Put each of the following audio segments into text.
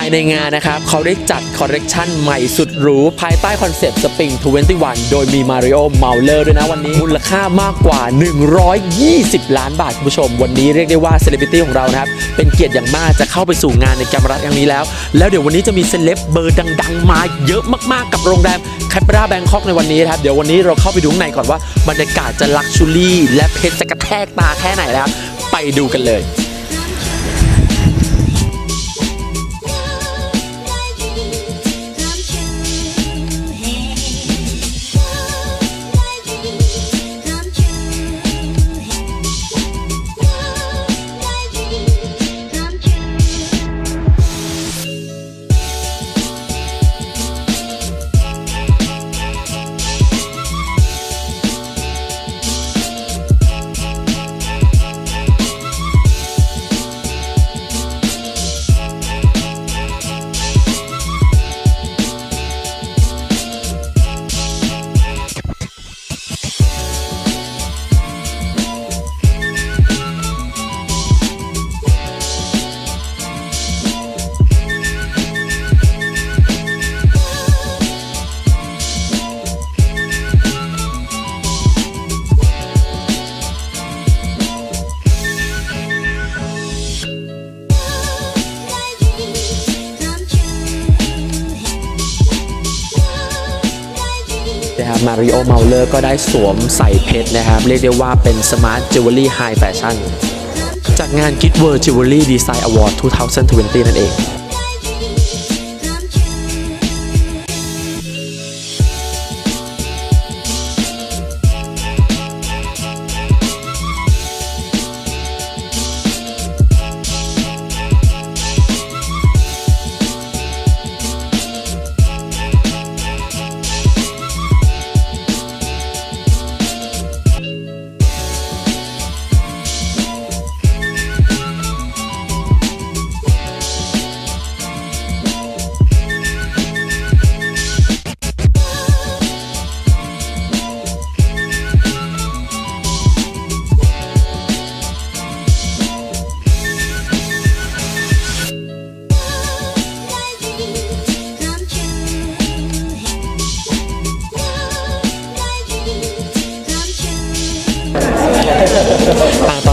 ายในงานนะครับ เขาได้จัดคอลเลกชันใหม่สุดหรู ภายใต้คอนเซปต์ Spring 21 โดยมีมาริโอเมาเลอร์ด้วยนะวันนี้ มูลค่ามากกว่า 120 ล้านบาท คุณผู้ชม วันนี้เรียกได้ว่าเซเลบริตี้ของเรานะครับ เป็นเกียรติอย่างมากจะเข้าไปสู่งานในกรมรักครั้งนี้แล้ว แล้วเดี๋ยววันนี้จะมีเซเลบเบอร์ดัง ๆ มาเยอะมากๆกับโรงแรมแคปราแบงคอกในวันนี้นะครับเดี๋ยววันนี้เราเข้าไปดูข้างในก่อนว่าบรรยากาศจะลักชูรี่และเพชรจะกระแทกตาแค่ไหนแล้วไปดูกันเลย โอเมาเลอร์ก็ได้สวมใส่เพชรนะครับ เรียกได้ว่าเป็นสมาร์ทจิวเวลรี่ไฮแฟชั่นจากงาน g i t World Jewelry Design Award 2020 นั่นเอง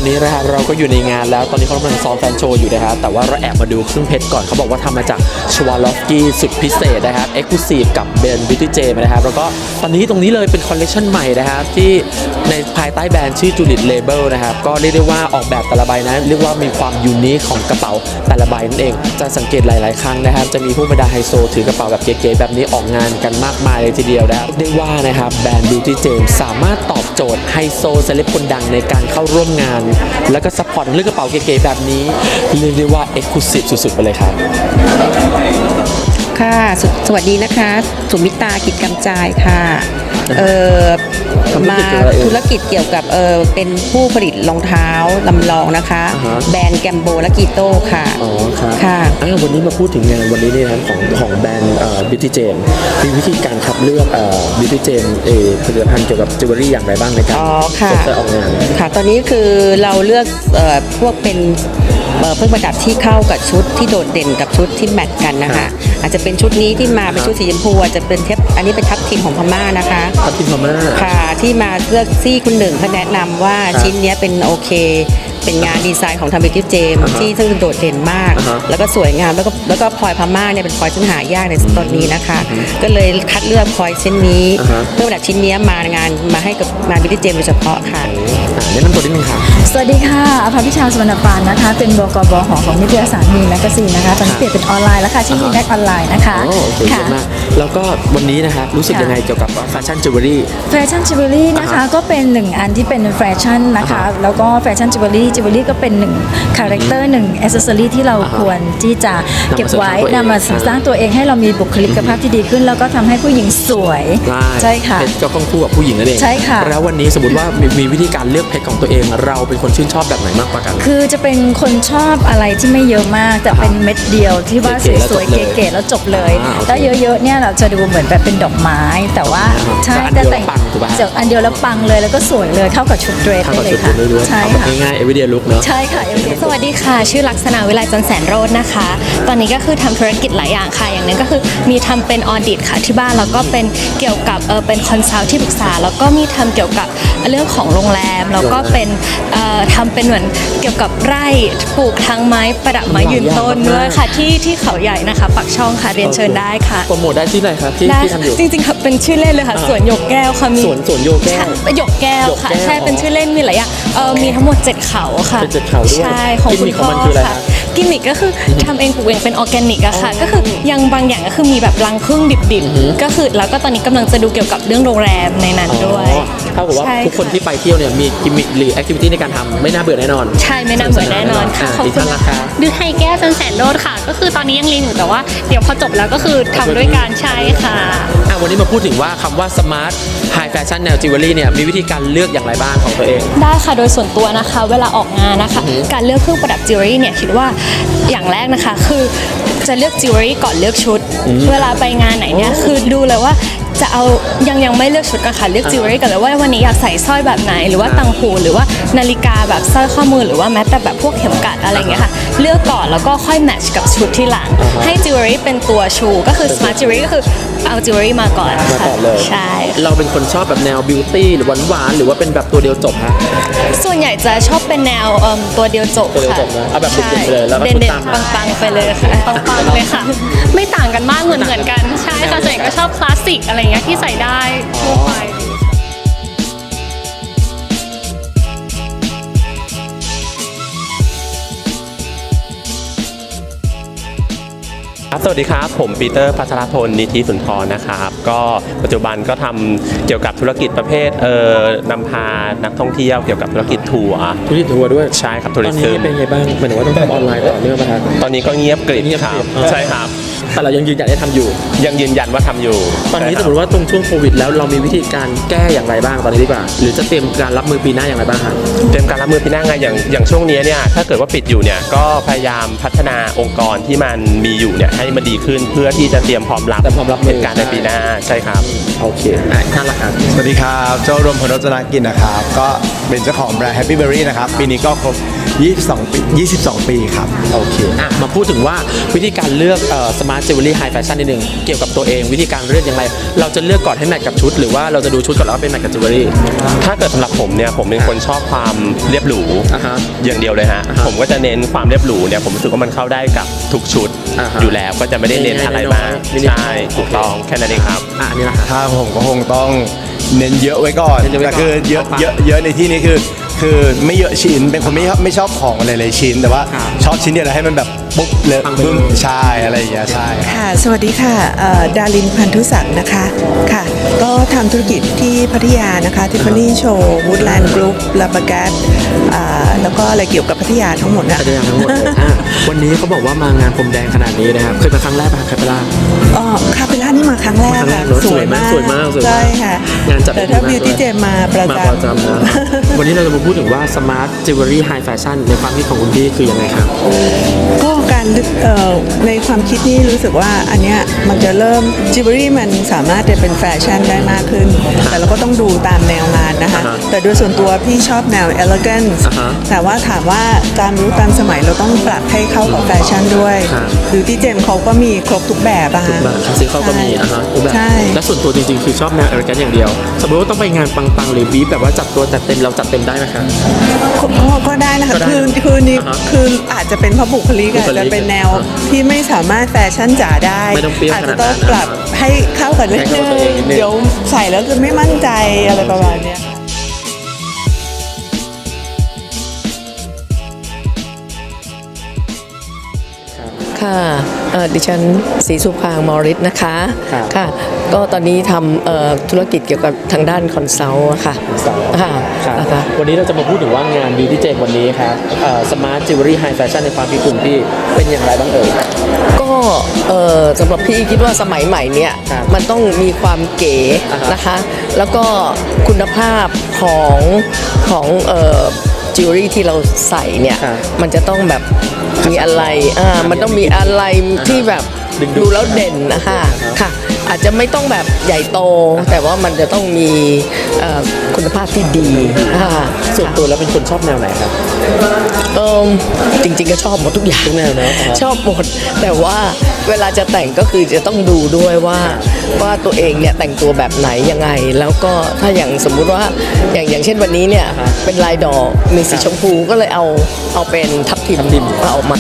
อนนี้นะครับเราก็อยู่ในงานแล้วตอนนี้เขากำลังซ้อมแฟนโชว์อยู่นะครับแต่ว่าเราแอบมาดูเครื่องเพชรก่อนเขาบอกว่าทำมาจากชวาลอฟกี้สุดพิเศษนะครับเอ็กซ์คลูซีฟกับเบนบิวตี้เจมนะครับแล้วก็ตอนนี้ตรงนี้เลยเป็นคอลเลคชันใหม่นะครับที่ในภายใต้แบรนด์ชื่อจูดิตเลเบลนะครับก็เรียกได้ว่าออกแบบแต่ละใบนะเรียกว่ามีความยูนิคของกระเป๋าแต่ละใบนั่นเอง จะสังเกตหลาย ๆ ครั้งนะครับ จะมีผู้บรรดาไฮโซถือกระเป๋าแบบเก๋ ๆ แบบนี้ออกงานกันมากมายเลยทีเดียวนะครับได้ว่านะครับแบรนด์บิวตี้เจมสามารถตอบโจทย์ไฮโซเซเลบคนดังในการเข้าร่วมงานแล้วก็ซัพพอร์ตเรื่องกระเป๋าเก๋ๆแบบนี้เรียกได้ว่าเอ็กซ์คลูซีฟสุดๆไปเลยครับ ค่ะสสวัสดีนะคะ สุมิตากิจกำจายค่ะเออทำธุรมากิจเกี่ยวกับอะไรเอ่ยธุรกิจเกี่ยวกับเออเป็นผู้ผลิตรองเท้าลำลองนะคะ อ่าฮะ แบรนด์แกมโบและกีโต้ค่ะอ๋อครับค่ะ อ่าวันนี้มาพูดถึงงานวันนี้เนี่ยนะครับของของแบรนด์บิวตี้เจมมีวิธีการคัดเลือกบิวตี้เจมเออผลิตภัณฑ์เกี่ยวกับจิวเวลรี่อย่างไรบ้างในการอ๋อค่ะสนใจออกงาน ค่ะ ตอนนี้คือเราเลือกเอ่อพวกเป็น เอ่อเครื่องประดับที่เข้ากับชุดที่โดดเด่นกับชุดที่แมทกันนะครัคะบอาจจะเป็นชุดนี้ที่มาเป็นชุดสีชมพูอาจจะเป็นเทปอันนี้เป็นทับทิมของพม่านะคะทับทิมพม่าค่ะที่มาเลือกซี่คุณหนึ่งเขาแนะนำว่าครับชิ้นเนี้ยเป็นโอเค เป็นงานดีไซน์ของทำบิวตี้เจมอ่าฮะที่ซึ่งโดดเด่นมาก อ่าฮะแล้วก็สวยงามแล้วก็แล้วก็พลอยพม่าเนี่ยเป็นพลอยซึ่งหายากในตอนนี้นะคะ ก็เลยคัดเลือกพลอยชิ้นนี้อ่าฮะ เพื่อประดับชิ้นเนี้ยมางานมาให้กับงานบิวตี้เจมโดยเฉพาะค่ะ อ่าแนะนำตัวนิดนึงค่ะ สวัสดีค่ะอภาพิชาสุวรรณปานนะคะ เป็นบกบหอของนิตยสารมีแมกกาซีนนะคะ ตอนนี้เปลี่ยนเป็นออนไลน์แล้วค่ะ ชื่อมีแมกออนไลน์นะคะ โอ้โอเคเยค่ะอะมาก แล้วก็วันนี้นะครับรู้สึกค่ะยังไงเกี่ยวกับแฟชั่นจิวเวลรี่แฟชั่นจิวเวลรี่นะคะอ่าฮะก็เป็นหนึ่งอันที่เป็นแฟชั่นนะคะอ่าฮะแล้วก็แฟชั่นจิวเวลรี่จิวเวลรี่ก็เป็นหนึ่งคาแรคเตอร์หนึ่งอ c เซสซอรี่ที่เราอ่าฮะควรที่จะเก็บไว้นำนำมามาเสริมสร้างตัวเองสร้างตัวเองให้เรามีบุคลิกภาพที่ดีขึ้น แล้วก็ทำให้ผู้หญิงสวยใช่ค่ะเพชรก็ต้องคู่กับผู้หญิงนั่นเองใช่ค่ะแล้ววันนี้สมมติว่ามีมีวิธีการเลือกเพชรของตัวเอง เราเป็นคนชื่นชอบแบบไหนมากกว่ากัน คือจะเป็นคนชอบอะไรที่ไม่เยอะมาก แต่เป็นเม็ดเดียวที่ว่าเก๋ๆแล้วสวยจบเลยๆเก๋ๆแล้วจบเลยอ่าโอเคแล้วเยอะๆเนี่ยเราจะดูเหมือนแบบเป็นดอกไม้ แต่ว่าอ่าใช่แต่อันเดียวแต่แล้วปังถูกปะจากอันเดียวแล้วปังเลยแล้วก็สวยเลยเข้ากับชุดเดรสเข้าได้กับเลชุยดค่ะคุณด้วยด้วยใช่เอาแบบค่ะง่ายๆ everyday look เนอะใช่ค่ะ everyday สวัสดีค่ะ ชื่อลักษณะวิไลจันทร์แสนโรจน์นะคะ ตอนนี้ก็คือทำธุรกิจหลายอย่างค่ะ อย่างหนึงก็คือมีทำเป็นออดิตค่ะที่บ้านแล้วก็เป็นเกี่ยวกับเออเป็นคอนซัลท์ที่ปรึกษา แล้วก็มีทำเกี่ยวกับเรื่องของโรงแรมแล้วก็เป็นเอ่อทำเป็นเหมือนเกี่ยวกับไร่ปลูกทั้งไม้ประดับไม้ยืนต้นด้วยค่ะที่ที่เขาใหญ่นะคะปักช่องค่ะเรียนเชิญได้ค่ะโปรโมทได้ที่ไหนครับที่ได้ที่ทำอยู่ จริงๆค่ะเป็นชื่อเล่นเลยค่ะอ่า สวนหยกแก้วค่ะมีสวนสวนโยแก้วใช่หยกแก้วค่ะหยกแก้วใช่เป็นชื่อเล่นมีหลายอย่างเออมีทั้งหมด 7 เขาค่ะเป็นเจ็ดเขาด้วยใช่ของกิมคุมิณคของพ่มันอคืออะไรค่ะครับกิมมิคก็คือทำเองปลูกเองเป็นออร์แกนิกอะค่ะ ก็คือยังบางอย่างก็คือมีแบบรังผึ้งดิบๆก็คือแล้วก็ตอนนี้กำลังจะดูเกี่ยวกับเรื่องโรงแรมในนั้นด้วย อ๋อ เท่ากับว่าใช่ทุกคนค่ะ ที่ไปเที่ยวเนี่ยมีกิมมิคหรือแอคทิวิตี้ในการทำไม่น่าเบื่อแน่นอน ใช่ไม่น่าเบื่อแน่นอนค่ะอ่าขอบอีกคุท่าณนนะราคะคาดือไฮแก้วจันแสนโรดค่ะ ก็คือตอนนี้ยังเรียนอยู่แต่ว่าเดี๋ยวพอจบแล้วก็คือทำด้วยการใช้ค่ะ อะวันนี้มาพูดถึงว่าคำว่า smart high fashion แนวจิวเวลรี่เนี่ยมีวิธีการเลือกอย่างไรบ้างของตัวเอง ได้ค่ะโดยส่วนตัวนะคะเวลาออกงานนะคะ การเลือกเครื่องประดับจิวเวลรี่เนี่ยคิดว่าอย่างแรกนะคะ คือจะเลือกจิวเวลรี่ก่อนเลือกชุด เวลาไปงานไหนเนี่ยคือดูเลยว่า จะเอายังยังไม่เลือกชุดกันค่ะเลือกจิวเวลรี่ก่อนเลยว่าวันนี้อยากใส่สร้อยแบบไหน หรือว่าตังหูหรือว่านาฬิกาแบบสร้อยข้อมือหรือว่าแม้แต่แบบพวกเข็มกลัดอะไรอย่างเงี้ยค่ะเลือกก่อนแล้วก็ค่อยแมทช์กับชุดที่หลังให้จิวเวลรี่เป็นตัวชูก็คือ smart jewelry ก็คือเอาจิวเวลรี่มาก่อนมาค่ะก่อนเลย ใช่ เราเป็นคนชอบแบบแนวบิวตี้หรือหวานๆหรือว่าเป็นแบบตัวเดียวจบฮะ ส่วนใหญ่จะชอบเป็นแนวเอิ่มตัวเดียวจบตัวเดียวค่ะจบนะเอาแบบเด่นๆใช่ไปเลยแล้วก็เด่นชุดเด่นตามปัมางปังๆไปเลยค่ะปังๆเลยค่ะ ไม่ต่างกันมากเหมือนเหมือนกันใช่ค่ะส่วนใหญ่ก็ชอบคลาสสิกอะไรเงี้ยที่ใส่ได้ทั่วไปครับสวัสดีครับ ผมปีเตอร์พัชรพลนิธิสุนทรนะครับ ก็ปัจจุบันก็ทำเกี่ยวกับธุรกิจประเภทเอ่อนำพานักท่องเที่ยวเกี่ยวกับธุรกิจทัวร์ธุรกิจทัวร์ด้วยใช่ครับตทัอวนรินี้ซึมเป็นไงบ้างหมายถึงว่าต้องทำออนไลน์ต่อเนื่องป่ะครับตอนนี้ก็เงียบกริบเงียบครักริบบอ่าใช่ครับ แต่เรายังยืนหยัดได้ทำอยู่ ยังยืนยันว่าทำอยู่ตอนนี้ใช่สคมรับมติว่าตรงช่วงโควิดแล้วเรามีวิธีการแก้อย่างไรบ้างตอนนี้ดีกว่า หรือจะเตรียมการรับมือปีหน้าอย่างไรบ้างครับ เตรียมการรับมือปีหน้าไงอย่างอย่างช่วงนี้เนี่ยถ้าเกิดว่าปิดอยู่เนี่ยก็พยายามพัฒนาองค์กรที่มันมีอยู่เนี่ยให้มันดีขึ้นเพื่อที่จะเตรียมพร้อมรับเตรียมพร้อมรับมือ เหตุการณ์ในปีหน้าใช่ครับ โอเคอะท่านละครับ สวัสดีครับ เจ้ารวมพลรจนากินนะครับ ก็เป็นเจ้าของแบรนด์ Happy Berry นะครับ ปีนี้ก็ครบ 22ปี22 ปีครับ โอเคอะมาพูดถึงว่าวิธีการเลือกเอ่อ smart jewelry high fashion นิดนึงเกี่ยวกับตัวเองวิธีการเลือกอย่างไร เราจะเลือกก่อนให้แมทกับชุด หรือว่าเราจะดูชุดก่อนแล้วก็เป็นแมทกับ jewelry ถ้าเกิดสำหรับผมเนี่ยผมเป็นคนชอบความเรียบหรูอ่าฮะอย่างเดียวเลยฮะอ่าฮะผมก็จะเน้นความเรียบหรูเนี่ยผมรู้สึกว่ามันเข้าได้กับทุกชุดอ่าฮะอยู่แล้วก็จะไม่ได้เน้นอะไรมากง่ายๆ ใช่ถูกต้องแค่นั้นเองครับ อะอันนี้ละครับถ้าผมก็คงต้องเน้นเยอะไว้ก่อนเน้นเยอะไว้ก่อนแต่คือเยอะเอาปะเยอะเยอะในที่นี้คือ คือไม่เยอะชิ้นเป็นคนไม่ชอบไม่ชอบของหลายๆชิ้น แต่ว่าครับชอบชิ้นเดียวแล้วให้มันแบบปุ๊บเลยปังไปบึ้มเลยใช่อะไรอย่างเงี้ยใช่ ค่ะ สวัสดีค่ะเอ่อดารินพันธุศักดิ์นะคะ ค่ะ ก็ทำธุรกิจที่พัทยานะคะทิฟฟานี่โชว์วูดแลนด์กรุ๊ปลาบากัสแล้วก็อะไรเกี่ยวกับพัทยาทั้งหมดนะพัทยาทั้งหมดเลยอะ วันนี้เขาบอกว่ามางานพรมแดงขนาดนี้นะครับเคยมาครั้งแรกป่ะครับคาเปล่า อ๋อคาเปล่านี่มาครั้งแรกมาครั้งแรค่ะกเนอะสวยมากสวยมากสวยมากใช่ค่ะงานจัดแต่ถ้าดีมากบิวตี้ด้วย เจมมาประมาจประจำนะำวันนี้เราจะมาพูดถึงว่า smart jewelry high fashion ในความคิดของคุณพี่คือยังไงครับก็การลึกเอ่อในความคิดนี่รู้สึกว่าอันเนี้ยมันจะเริ่มจิวเวลรี่มันสามารถจะเป็นแฟชั่นได้มากขึ้น แต่เราก็ต้องดูตามแนวงานนะคะ อ่าฮะแต่โดยส่วนตัวพี่ชอบแนว elegance อ่าฮะแต่ว่าถามว่าตามยุคตามสมัยเราต้องปรับให้เข้ากับแฟชั่นด้วย ครับ หรือที่เจมส์เขาก็มีครบทุกแบบอะทุกฮะแบบคลาสสิคเขาก็มีอะฮะทุกแบบใช่ และส่วนตัวจริงๆ คือชอบแนวเอริกันอย่างเดียว สมมติว่าต้องไปงานปังๆหรือบีฟแบบว่าจัดตัวจัดเต็มเราจัดเต็มได้ไหมครับก็ก็ได้นะคะก็ได้คือคือนี่อ่าฮะคืออาจจะเป็นเพราะบุคลิกบุอาจคลิกจะเป็นแนวอ่าที่ไม่สามารถแฟชั่นจ๋าได้ ไม่ต้องเปรี้ยวอาจขนาจะดนั้นต้องปรับให้เข้ากับนิดให้นึเข้ากับตัวเองนิดนึงงเดี๋ยวใส่แล้วจะไม่มั่นใจอะไรประมาณเนี้ย ค่ะค่ะเอ่อดิฉันศรีสุพางมอริสนะคะครับค่ะ ก็ตอนนี้ทำเอ่อธุรกิจเกี่ยวกับทางด้านคอนซัลท์ค่ะค่ะครับนะคะวันนี้เราจะมาพูดถึงว่างาน Beauty Jam วันนี้ครับเอ่อ Smart Jewelry High Fashion ในความคิดคุณพี่เป็นอย่างไรบ้างเอ่ยก็เอ่อสำหรับพี่คิดว่าสมัยใหม่เนี่ยครับมันต้องมีความเก๋อ่าฮะนะคะ แล้วก็คุณภาพของของเอ่อจิวเวลรี่ที่เราใส่เนี่ยครับมันจะต้องแบบ มีอะไรอ่ามันต้องมีอะไรที่แบบดึงดูดดูแล้วเด่นนะคะค่ะ อาจจะไม่ต้องแบบใหญ่โต แต่ว่ามันจะต้องมีเอ่อคุณภาพที่ดีอ่าส่วนตัวแล้วเป็นคนชอบแนวไหนครับเอมจริง ๆ ก็ชอบหมดทุกอย่างทุกแนวนะอ่าชอบหมดแต่ว่าเวลาจะแต่งก็คือจะต้องดูด้วยว่าว่าตัวเองเนี่ยแต่งตัวแบบไหนยังไง แล้วก็ถ้าอย่างสมมุติว่าอย่างอย่างเช่นวันนี้เนี่ยเป็นลายดอกมีสีชมพูก็เลยเอาเอาเป็นทับทิมเอามา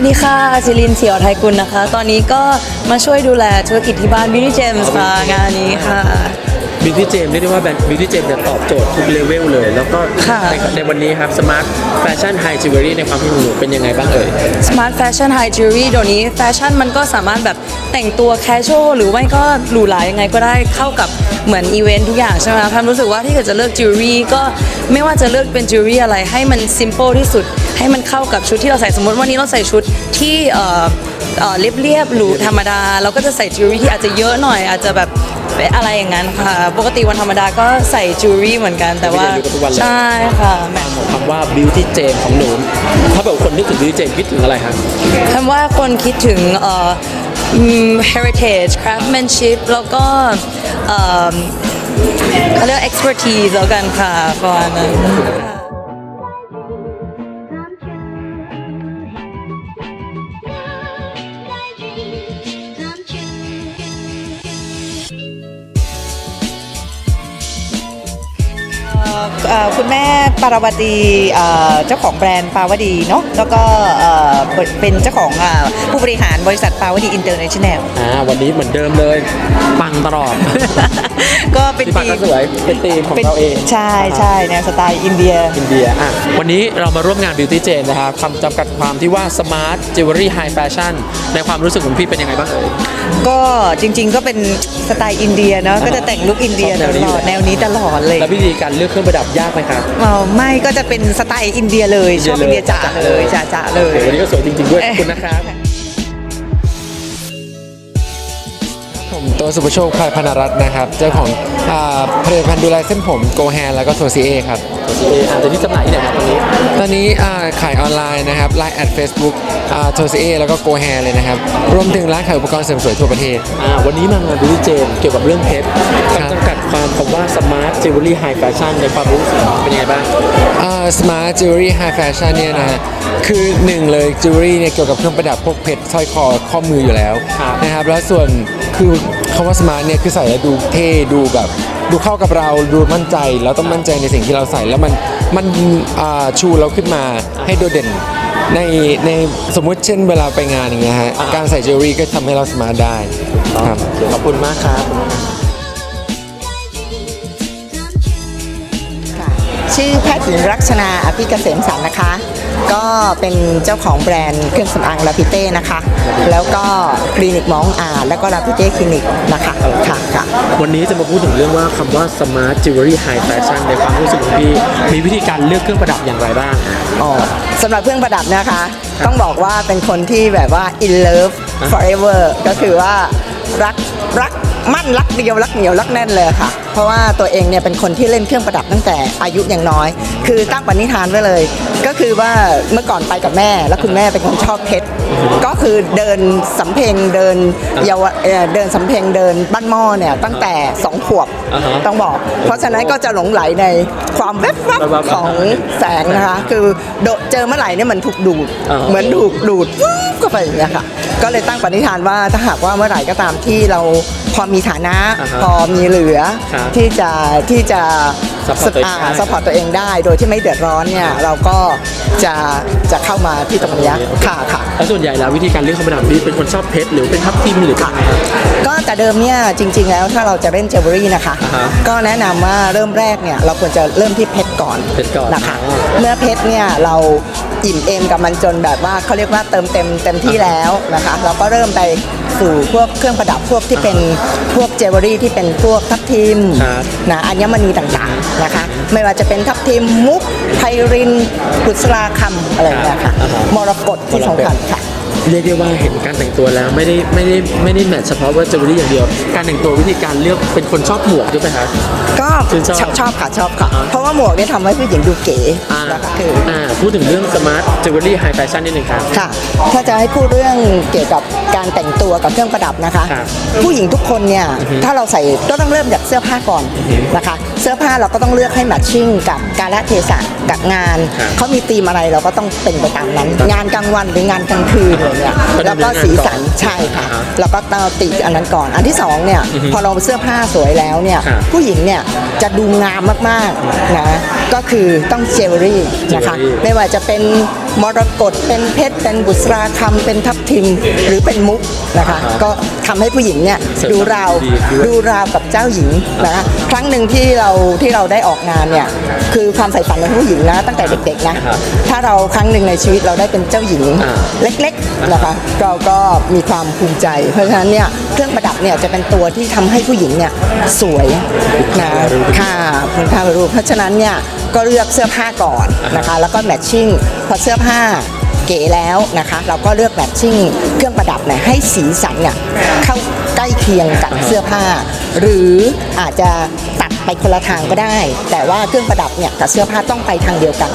วัสดีค่ะซิลินเสียวไทยกุลนะคะ ตอนนี้ก็มาช่วยดูแลธุรกิจที่บ้านบิวตี้เจมส์ค่ะงานนี้ค่ะ บิวตี้เจมเรียกได้ว่าแบรนด์บิวตี้เจมเนี่ยตอบโจทย์ทุกเลเวลเลย แล้วก็ค่ะ ในในวันนี้ครับสมาร์ทแฟชั่นไฮจิวเวลรี่ในความคิดของหนูเป็นยังไงบ้างเอ่ย Smart Fashion High Jewelry เดี๋ยวนี้แฟชั่นมันก็สามารถแบบแต่งตัว casual หรือไม่ก็หรูหรายังไงก็ได้เข้ากับเหมือนอีเวนต์ทุกอย่างใช่ไหมคะแพมรู้สึกว่าที่เกิดจะเลือกจิวเวลรี่ก็ไม่ว่าจะเลือกเป็นจิวเวลรี่อะไรให้มัน simple ที่สุด ให้มันเข้ากับชุดที่เราใส่สมมติวันนี้เราใส่ชุดที่เอ่อเอ่อเรียบๆหรูธรรมดา เราก็จะใส่จิวเวลรี่ที่อาจจะเยอะหน่อยอาจจะแบบ อะไรอย่างนั้นค่ะ ปกติวันธรรมดาก็ใส่จิวเวลรี่เหมือนกัน แต่ว่าไม่ได้อยู่กับทุกวันเลย ใช่ค่ะแมทคำว่า beauty jam ของหนู ถ้าแบบคนนึกถึง beauty jam คิดถึงอะไรครับคำว่าคนคิดถึงเอ่ออืม heritage craftsmanship แล้วก็เอ่อเขาเรียกว่า expertise แล้วกันค่ะประมาณนั้นค่ะ คุณแม่ปารวตีเอ่อเจ้าของแบรนด์ปาวดีเนาะแล้วก็เอ่อเป็นเจ้าของเอ่อผู้บริหารบริษัทปาวดีอินเตอร์เนชั่นแนลอ่าวันนี้เหมือนเดิมเลยปังตลอด ก็เป็นที่ปังทีก็มสวยเป็นธีมของเป็นเราเอง ใช่ใช่แนวสไตล์อินเดียอินเดียอะวันนี้เรามาร่วมงาน Beauty Jam นะครับคำจำกัดความที่ว่า Smart Jewelry High Fashion ในความรู้สึกของพี่เป็นยังไงบ้างเอ่ยก็จริง ๆ ก็เป็นสไตล์อินเดียเนาะก็จะแต่งลุคอินเดียชอบตแนวนี้ลอยู่อดแล้วแนวนี้ตลอดเลยแล้ววิธีการเลือกเครื่องประดับยากไหมครับเอ่อไม่ก็จะเป็นสไตล์อินเดียเลยชอบอินเดียจ๋าเลยจ๋าจ๋าๆเลโอยเควันนี้ก็สวยจริงๆด้วยขอบคุณนะครับ ตัวสุภโชคพายพนรัตน์นะครับ เจ้าของอ่าผลิตภัณฑ์ดูแลเส้นผมโกแฮนแล้วก็โทซีเอครับโอเคอะแต่ที่จำหน่ายที่ไหนครับวันนี้ ตอนนี้อ่าขายออนไลน์นะครับไลน์แอดเฟซบุ๊กโทซีเอแล้วก็โกแฮนเลยนะครับ รวมถึงร้านขายอุปกรณ์เสริมสวยทั่วประเทศอ่าวันนี้มางาน Beauty Jam เกี่ยวกับเรื่องเพชรคำจำกัดความคำว่า Smart Jewelry High Fashion ในความรู้สึกเป็นยังไงบ้างสมาร์ทจิวเวลรี่ไฮแฟชั่นเนี่ยนะฮะคือหนึ่งเลยจิวเวลรี่เนี่ยเกี่ยวกับเครื่องประดับพวกเพชรสร้อยคอข้อมืออยู่แล้วครับนะครับแล้วส่วนคือ คำว่าสมาร์ทเนี่ยคือใส่แล้วดูเท่ดูแบบดูเข้ากับเราดูมั่นใจเราต้องมั่นใจในสิ่งที่เราใส่แล้วมันมันอ่าชูเราขึ้นมาให้โดดเด่นในในสมมุติเช่นเวลาไปงานอย่างเงี้ยฮะการใส่จิวเวลรี่ก็ทำให้เราสมาร์ทได้ครับขอบคุณมากครับชื่อแพทย์หญิงรักษณาอภิเกษมสันนะคะ ก็เป็นเจ้าของแบรนด์เครื่องสำอางลาพิเต้นะคะ แล้วก็คลินิกมองอาแล้วก็ลาพิเต้คลินิกนะคะค่ะค่ะ วันนี้จะมาพูดถึงเรื่องว่าคำว่า Smart Jewelry High Fashion ในความรู้สึกของพี่มีวิธีการเลือกเครื่องประดับอย่างไรบ้างอ๋อสำหรับเครื่องประดับนะคะ ต้องบอกว่าเป็นคนที่แบบว่า in love forever ก็คือว่ารักรัก มั่นรักเดียวรักเหนียวรักแน่นเลยค่ะ เพราะว่าตัวเองเนี่ยเป็นคนที่เล่นเครื่องประดับตั้งแต่อายุยังน้อย คือตั้งปณิธานไว้เลย ก็คือว่าเมื่อก่อนไปกับแม่ แล้วคุณแม่เป็นคนชอบเพชร ก็คือเดินสำเพ็งเดินเยาวเอ่อเดินสำเพ็งเดินบ้านหม้อเนี่ยตั้งแต่สองขวบอ่าฮะต้องบอก เพราะฉะนั้นก็จะหลงไหลในความแวบแว๊บๆๆของแสงนะคะ คือโดเจอเมื่อไหร่เนี่ยมันถูกดูดอ่า เหมือนถูกดูดปุ๊บเข้าไปอย่างเงี้ยค่ะ ก็เลยตั้งปณิธานว่าถ้าหากว่าเมื่อไหร่ก็ตามที่เราพอมีฐานะ อ่าฮะพอมีเหลือ ครับ ที่จะที่จะ Support ตัวเองได้สปอร์ตตัวเองได้ โดยที่ไม่เดือดร้อนเนี่ยเราก็จะจะเข้ามาที่ตรงเนี้ยค่ะค่ะ แล้วส่วนใหญ่แล้ววิธีการเลือกเครื่องประดับพี่เป็นคนชอบเพชรหรือเป็นทับทิมหรือเป็นอะไรครับ ก็แต่เดิมเนี่ยจริง ๆ แล้วถ้าเราจะเล่นเจวเวอรี่นะคะ อ่าฮะก็แนะนำว่าเริ่มแรกเนี่ยเราควรจะเริ่มที่เพชรก่อนเพชรก่อนนะคะอ่าเมื่อเพชรเนี่ยเราอิ่มเอมกับมันจนแบบว่าเขาเรียกว่าเติมเต็มเต็มที่แล้วนะคะ เราก็เริ่มไปสู่พวกเครื่องประดับพวกที่เป็นพวกเจวเวอรี่ที่เป็นพวกทับทิมครับ นะอัญมณีต่างๆ นะคะ ไม่ว่าจะเป็นทับทิมมุกไพรินกุศลาคำอะไรอย่างเงี้ยค่ะอ่าฮะมรกตที่สำคัญค่ะ เรียกได้ว่าเห็นการแต่งตัวแล้วไม่ได้ไม่ได้ไม่ได้แมทเฉพาะว่าเจวเวลรี่อย่างเดียว การแต่งตัววิธีการเลือกเป็นคนชอบหมวกใช่ไหมคะ ก็ชื่นชอบ ชอบชอบค่ะชอบค่ะอ่าเพราะว่าหมวกเนี่ยทำให้ผู้หญิงดูเก๋อ่านะคะคือ อ่าพูดถึงเรื่องสมาร์ทเจวเวลรี่ไฮแฟชั่นนิดนึงครับ ค่ะ ถ้าจะให้พูดเรื่องเกี่ยวกับการแต่งตัวกับเครื่องประดับนะคะ ครับผู้หญิงทุกคนเนี่ย ถ้าเราใส่ก็ต้องเริ่มจากเสื้อผ้าก่อนนะคะ เสื้อผ้าเราก็ต้องเลือกให้แมทชิ่งกับกาลเทศะกับงาน ครับเขามีธีมอะไรเราก็ต้องเป็นไปตามนั้น งานกลางวันหรืองานกลางคืนอะไรเนี่ยก็ดูแล้วก็เนื้องานสีสันใช่ค่ะ อ่าฮะแล้วก็ต้องติดอันนั้นก่อน อันที่สองเนี่ยอือฮึพอเราเสื้อผ้าสวยแล้วเนี่ยครับผู้หญิงเนี่ยจะดูงามมากๆนะก็คือต้องเจวเวลรี่นะคะ jewelry ไม่ว่าจะเป็นมรกตเป็นเพชรเป็นบุษราคำเป็นทับทิมหรือเป็นมุกนะคะ อ่าฮะก็ทำให้ผู้หญิงเนี่ยเสริมดูราวดีด้วย ดูราวกับเจ้าหญิงนะคะครั้งหนึ่งที่เราที่เราได้ออกงานเนี่ยคือความใฝ่ฝันของผู้หญิงนะตั้งแต่เด็กๆนะอ่าฮะถ้าเราครั้งหนึ่งในชีวิตเราได้เป็นเจ้าหญิง อ่าเล็กๆนะคะเราก็มีความภูมิใจ เพราะฉะนั้นเนี่ยเครื่องประดับเนี่ยจะเป็นตัวที่ทำให้ผู้หญิงเนี่ยสวยนะค่ะคุณค่ารูปเพราะฉะนั้นเนี่ยก็เลือกเสื้อผ้าก่อนนะคะ แล้วก็แมทชิ่งพอเสื้อผ้าเก๋แล้วนะคะ เราก็เลือกแมทชิ่งเครื่องประดับเนี่ยให้สีสันเนี่ยเข้าใกล้เคียงกับเสื้อผ้า หรืออาจจะตัด ไปคนละทางก็ได้ แต่ว่าเครื่องประดับเนี่ยกับเสื้อผ้าต้องไปทางเดียวกัน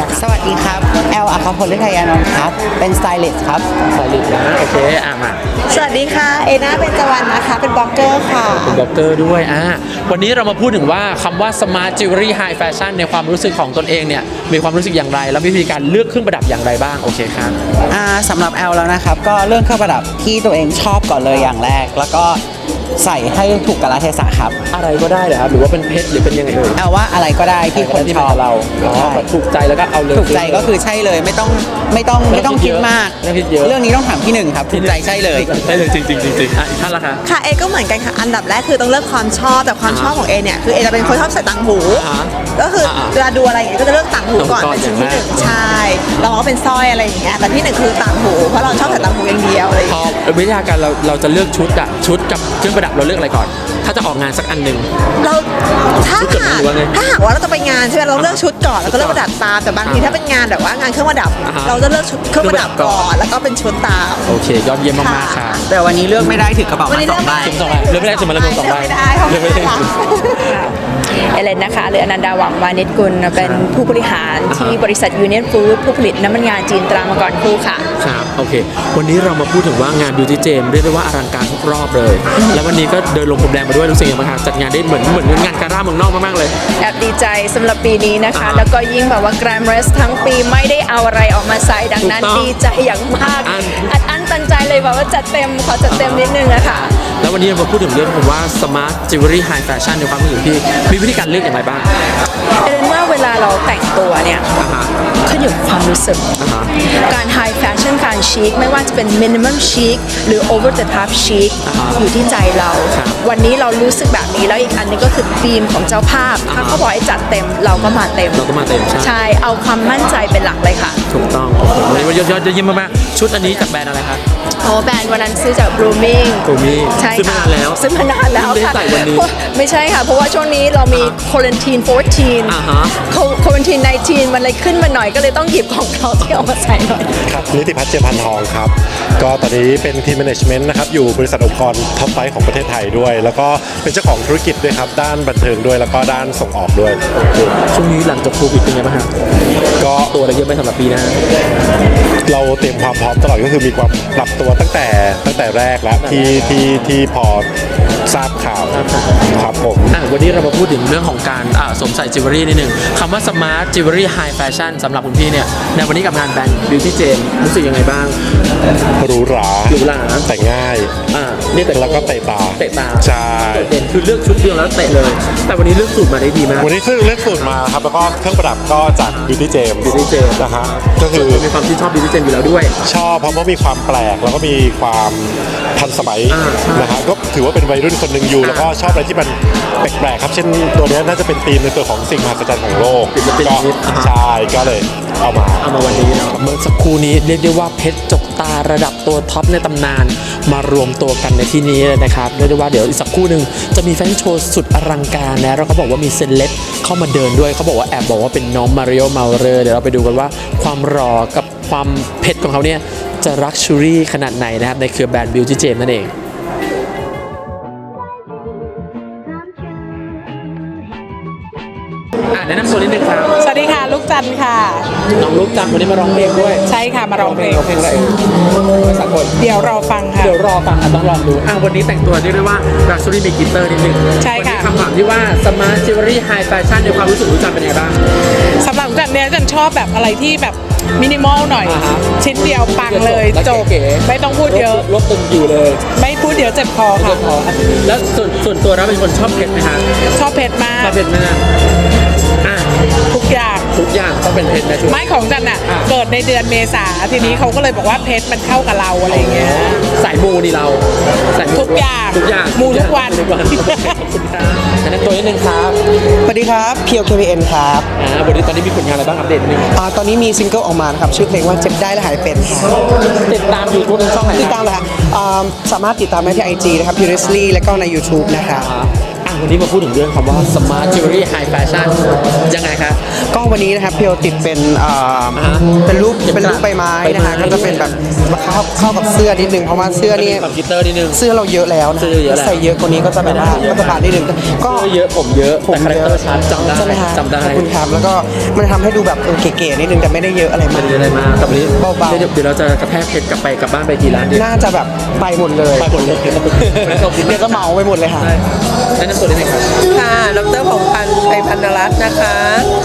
นะคะสวัสดีครับแอลอัครพลฤทัยอานนท์ครับ เป็นสไตลิสต์ครับสลิดนะโอเคอะมาสวัสดีค่ะเอนาเบญจวรรณนะคะ เป็นบล็อกเกอร์ค่ะเป็นบล็อกเกอร์ด้วยอ่าวันนี้เรามาพูดถึงว่าคำว่า smart jewelry high fashion ในความรู้สึกของตนเองเนี่ยมีความรู้สึกอย่างไร แล้วมีวิธีการเลือกเครื่องประดับอย่างไรบ้างโอเคครับอ่าสำหรับแอลแล้วนะครับก็เรื่องเครื่องประดับที่ตัวเองชอบก่อนเลยอย่างแรก แล้วก็ ใส่ให้ถูกกาลเทศะครับอะไรก็ได้เหรอครับ หรือว่าเป็นเพชรหรือเป็นยังไงเอ่ยแอลว่าอะไรก็ได้ที่คนชอบเราอ๋อใช่แบบถูกใจแล้วก็เอาเลยถูกใจก็คือใช่เลยไม่ต้องไม่ต้องไม่ต้องคิดมากไม่ต้องคิดเยอะเรื่องนี้ต้องถามพี่หนึ่งครับถูกใจใช่เลยใช่เลยจริงจริงจริงๆอะอีกท่านละคะค่ะเอก็เหมือนกันค่ะอันดับแรกคือต้องเลือกความชอบแต่ความชอบของเอเนี่ยคือเอจะเป็นคนชอบใส่ต่างหูอ่าก็คืออาเวลาดูอะไรอย่างเงี้ยก็จะเลือกต่างหูก่อนต่างหูก่อนเป็นชิ้นที่หนึ่งอย่างแรกใช่เราก็เป็นสร้อยอะไรอย่างเงี้ยแต่ที่หนึ่งคือต่างหูเพราะเราชอบใส่ต่างหูอย่างเดียวอะไรอย่างพเงี้ยอวิทยาการเราเราจะเลือกชุดอะชุดกับเครื่องประดับเราเลือกอะไรก่อน ถ้าจะออกงานสักอันหนึ่ง เราถ้าชุดกับหากหรือว่าไงถ้าหากว่าเราจะไปงานใช่ไหมเราเลือกชุดก่อนแล้วก็เลือกประดับตามแต่บางทีถ้าเป็นงานแบบว่างานเครื่องประดับ อ่าฮะ เราจะเลือกชุดเครื่องประดับเครื่องประดับก่ก่ออนนแล้วก็เป็นชุดตาม โอเค ยอดเยี่ยมมากๆครับแต่วันนี้เลือกไม่ได้ถือกระเป๋าวันมานี้สองใบเลือกไม่สองใบเลือกไม่ได้จะมาเลือกสองใบไม่ได้ค่ะเลือกไม่ได้ เอเลนนะคะ หรืออนันดาหวังวานิชกุลเป็นผู้บริหารที่บริษัทยูเนียนฟู้ดผู้ผลิตน้ำมันงาจีนตรามังกรคู่ค่ะ ครับ โอเค วันนี้เรามาพูดถึงว่างาน Beauty Jam เรียกได้ว่าอลังการทุกรอบเลย แล้ววันนี้ก็เดินลงพรมแดงมาด้วยรู้สึกยังไงบ้างครับจัดงานได้เหมือนเหมือนงานการ่าเมืองนอกมากๆเลย แอบดีใจสำหรับปีนี้นะคะ อ่าแล้วก็ยิ่งแบบว่า g r a m r e s ทั้งปีไม่ได้เอาอะไรออกมาใส่ดังนั้นถูกต้องดีใจอย่างมาก อัดอั้น อัดอั้นตันใจเลยแบบว่าจัดเต็มขอจัดเต็มนิดนึงอะค่ะแล้ววันนี้เรามาพูดถึงเรื่องของว่า Smart Jewelry High Fashion ในความรู้สึกพี่มีวิธีการเลือกอย่างไรบ้าง เอเลนว่าเวลาเราแต่งตัวเนี่ยอ่าฮะขึ้นอยู่กับความรู้สึกอ่าฮะการไฮแฟชั่นการชิคไม่ว่าจะเป็นมินิมัมชิคหรือโอเวอร์เดอะท็อปชิคอ่าฮะอยู่ที่ใจเราครับวันนี้เรารู้สึกแบบนี้แล้วอีกอันหนึงก็คือธีมของเจ้าภาพ ถ้าเขาบอกให้จัดเต็มเราก็มาเต็ม เราก็มาเต็ม ใช่ใช่เอาความมั่นใจเป็นหลักเลยค่ะ ถูกต้องโอ้โหวันนี้ว่ายอดยอดเยี่ยมมากๆชุดอันนี้จากแบรนด์อะไรค รับโอ้แบรนด์วันนั้นซื้อจาก Blooming Blooming ใช่ซื้อมาค่ะนานแล้ว ซื้อมานานแล้วเพิ่งได้ค่ะใส่วันนี้เพราะไม่ใช่ค่ะ เพราะว่าช่วงนี้เรามี quarantine อ่าฮะ 14 quarantine 19 มันเลยขึ้นมาหน่อยก็เลยต้องหยิบของเราที่เอามาใส่หน่อย ครับนิติพัฒน์เจยมพันทองครับ ก็ตอนนี้เป็นทีมแมネจเมนต์นะครับ อยู่บริษัทองค์กรท็อปไฟของประเทศไทยด้วย แล้วก็เป็นเจ้าของธุรกิจด้วยครับ ด้านบันเทิงด้วย แล้วก็ด้านส่งออกด้วย ช่วงนี้หลังจากโควิดเป็นไงบ้างครับ ก็ ตัวอะไรเยอะไหมสำหรับปีหน้า เราเตรียมความพร้อมตลอดก็คือมีความปรับตัวตั้งแต่ตั้งแต่แรกแล้วที่ที่ที่พอทราบข่าวครับผม อะวันนี้เรามาพูดถึงเรื่องของการอ่าสวมใส่จิวเวลรี่นิดนึงคำว่า smart jewelry high fashion สำหรับคุณพี่เนี่ย ในวันนี้กับงานแบรนด์ beauty jam รู้สึกยังไงบ้าง หรูหรา หรูหรา แต่ง่ายอ่า เนี่ยแต่แล้วก็เตะตาเตะตาใช่โดดเด่นคือเลือกชุดเดียวแล้วเตะเลย แต่วันนี้เลือกสูตรมาได้ดีมาก วันนี้คือเลือกสูตรมาครับแล้วก็เครื่องประดับก็จาก Beauty James Beauty James นะฮะก็คือมีความที่ชอบบิวตี้เจนอยู่แล้วด้วย ชอบเพราะว่ามีความแปลกแล้วก็มีความทันสมัยอ่าใช่ นะฮะก็ถือว่าเป็นวัยรุ่นคนหนึ่งอยู่ แล้วก็ชอบอะไรที่มันแปลกๆครับ เช่นตัวเนี้ยน่าจะเป็นธีมในตัวของสิ่งมหัศจรรย์ของโลกก็ใช่ก็เลย เอามาเอามาวันนี้เนาะเมื่อสักครู่นี้เรียกได้ว่าเพชรจกตาระดับตัวท็อปในตำนานมารวมตัวกันในที่นี้เลยนะครับเรียกได้ว่าเดี๋ยวอีกสักครู่หนึ่งจะมีแฟนโชว์สุดอลังการนะแล้วเขาบอกว่ามีเซเลบเข้ามาเดินด้วยเขาบอกว่าแอบบอกว่าเป็นน้องมาริโอมาเรอเดี๋ยวเราไปดูกันว่าความรอกับความเผ็ดของเขาเนี่ยจะรักชูรี่ขนาดไหนนะครับในเครือแบรนด์บิวตี้เจมนั่นเองอะแนะนำตัวนิดนึงครับ จันทร์ค่ะ น้องลูกจันทร์วันนี้มาร้องเพลงด้วย ใช่ค่ะมาร้องเพลง ร้องเพลงอะไรเอ่ยสากลเดี๋ยวรอฟังค่ะ เดี๋ยวรอฟังอะต้องลองดูอะวันนี้แต่งตัวเรียกได้ว่ารักชูรี่มีกิตเตอร์นิดนึงใช่ค่ะ วันนี้คำถามที่ว่าสมาร์ทจิวเวลรี่ไฮแฟชั่นในความรู้สึกรู้จักเป็นยังไงบ้าง สำหรับจันเนี่ยจันชอบแบบอะไรที่แบบมินิมอลหน่อย อ่าฮะชิ้นเดียวปังเลยแล้วจบเก๋ๆ ไม่ต้องพูดเยอะ ลบตึงอยู่เลยไม่พูดเยอะเจ็บคอค่ะ พอแล้วส่วนส่วนตัวเราเป็นคนชอบเผ็ดไหมฮะชอบเผ็ดมาชอกบเผ็ดไหมฮะอะ ทุกอย่าง ทุกอย่างต้องเป็นเผ็ดนะช่วยไม้ของจันอะ อ่าเกิดในเดือนเมษาทีนี้เขาก็เลยบอกว่าเพชรมันเข้ากับเราอะไรอย่างเงี้ย สายมูนี่เราสายมูทุกอย่างทุกอย่างมูทุกวัน ทุกวันขอบคุณครับแนะนำตัวนิดนึงครับสวัสดีครับ เพียว KPN ครับอ่าวันนี้ตอนนี้มีผลงานอะไรบ้างอัปเดตนิดนึงอ่าตอนนี้มีซิงเกิลออกมานะครับ ชื่อเพลงว่าเจ็บได้และหายเป็นครับติดตามยูทูบช่องไหนติดตามเลยครับอ่าสามารถติดตามได้ที่ IG นะครับ p u r i s l y แล้วก็ใน YouTube นะครับอะ วันนี้มาพูดถึงเรื่องคำว่า smart jewelry high fashion ยังไงครับก็วันนี้นะครับเพียวติดเป็นอ่าเป็นรูปเป็นรูปใบไม้นะฮะใบไม้ก็จะเป็นแบบมาเข้าเข้ากับเสื้อนิดนึงเพราะว่าเสื้อนี่คอมพิวเตอร์นิดนึง เสื้อเราเยอะแล้วนะเสื้อเยอะแล้ว ใส่เยอะกว่านี้ก็จะแบบว่าก็จะบาดนิดนึงก็ เสื้อเยอะผมเยอะแต่คาแรคเตอร์ชัดจำได้ใช่ไหมฮะจำได้ขอบคุณครับแล้วก็มันทำให้ดูแบบเออเก๋ๆนิดนึงแต่ไม่ได้เยอะอะไรมากไม่ได้อะไรมากแต่วันนี้เบาๆ เดี๋ยวเดี๋ยวเราจะกระแทกเพชรกลับไปกลับบ้านไปกี่ร้านดีน่าจะแบบไปหมดเลย ไปหมดเลย เดี๋ยวจะเหมาไปหมดเลยค่ะแนะนำตัวนิดนึงครับค่ะ ดรพงษ์พันธ์ไทยพันธรัตน์นะคะ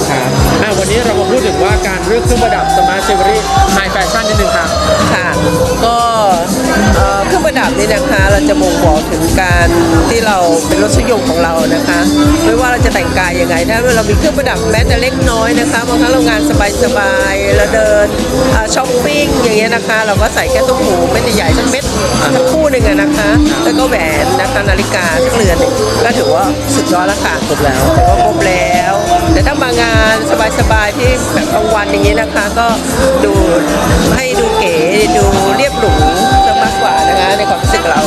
ครับอะวันนี้เรามาพูดถึงว่าการเลือกเครื่องประดับ smart jewelry high fashion นิดนึงครับ ค่ะ ก็เอ่อเครื่องประดับนี่นะคะ เราจะบ่งบอกถึงการที่เราเป็นรสนิยมของเรานะคะ ไม่ว่าเราจะแต่งกายยังไง ถ้าเรามีเครื่องประดับแม้แต่เล็กน้อยนะคะ บางครั้งเรางานสบายๆเราเดินอ่าช้อปปิ้งอย่างเงี้ยนะคะ เราก็ใส่แค่ตุ้มหูเม็ดใหญ่ๆสักเม็ดสักคู่หนึ่งอะนะคะ แล้วก็แหวนนะคะนาฬิกาสักเรือนหนึ่งก็ถือว่าสุดยอดแล้วค่ะครบแล้วถือว่าครบแล้ว แต่ถ้ามางานสบายๆที่แบบกลางวันอย่างนี้นะคะ ก็ดูให้ดูเก๋ดูเรียบหรูจะมากกว่านะคะในความรู้สึกเรา